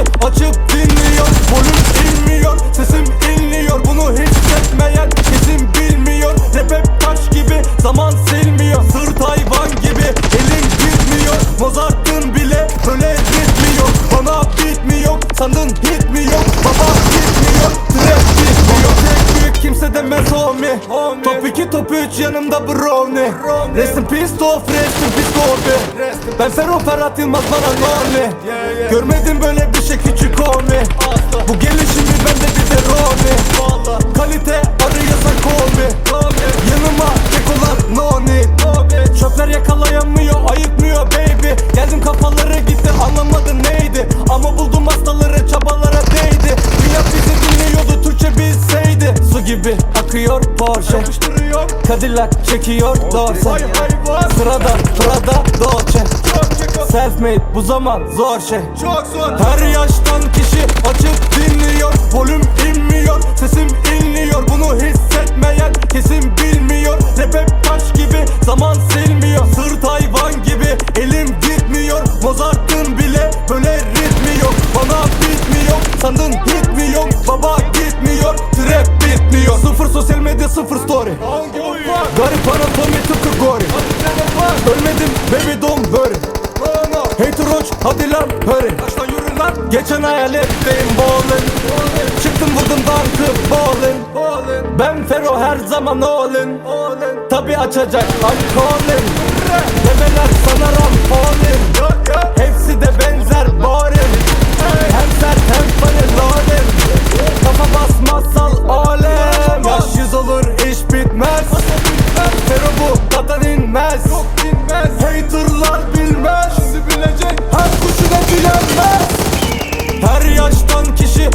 Müziği açıp dinliyor. Volüm inmiyor Sesim inliyor. Bunu hissetmeyen kesin bilmiyor. Rap hep taş gibi Zaman silmiyor. Sırt hayvan gibi Elim gitmiyor. Mozart'ın bile Öyle gitmiyor Bana bitmiyor Sandın hit mi demez homie. Top 2 top 3 yanımda brownie. Rest in peace Tof rest in peace Kobe. Ben Ferro Ferhat Yılmaz bana nonly Görmedim böyle bir şey küçük gibi akıyor Porsche. Cadillac çekiyor Dorse Sırada Prada Dolce. Self made bu zaman zor şey. Çok zor. Her yaştan kişi açıp dinliyor. Volüm inmiyor, sesim inliyor. Bunu hissetmeyen kesin bilmiyor. Rap hep taş gibi, zaman sıfır story. Garip anatomi tıpkı gori. Ölmedim, baby don't worry. Hater roach, hadi lan hurry. Baştan yürü lan. Geçen hayal ettim ballin. Çıktım vurdum dankı ballin. Ben Fero her zaman Ballin Tabi açacak I'm calling. Demeler katan inmez Yok dinmez Haterlar bilmez. Şimdi bilecek Her kuşu da bilenmez Her yaştan kişi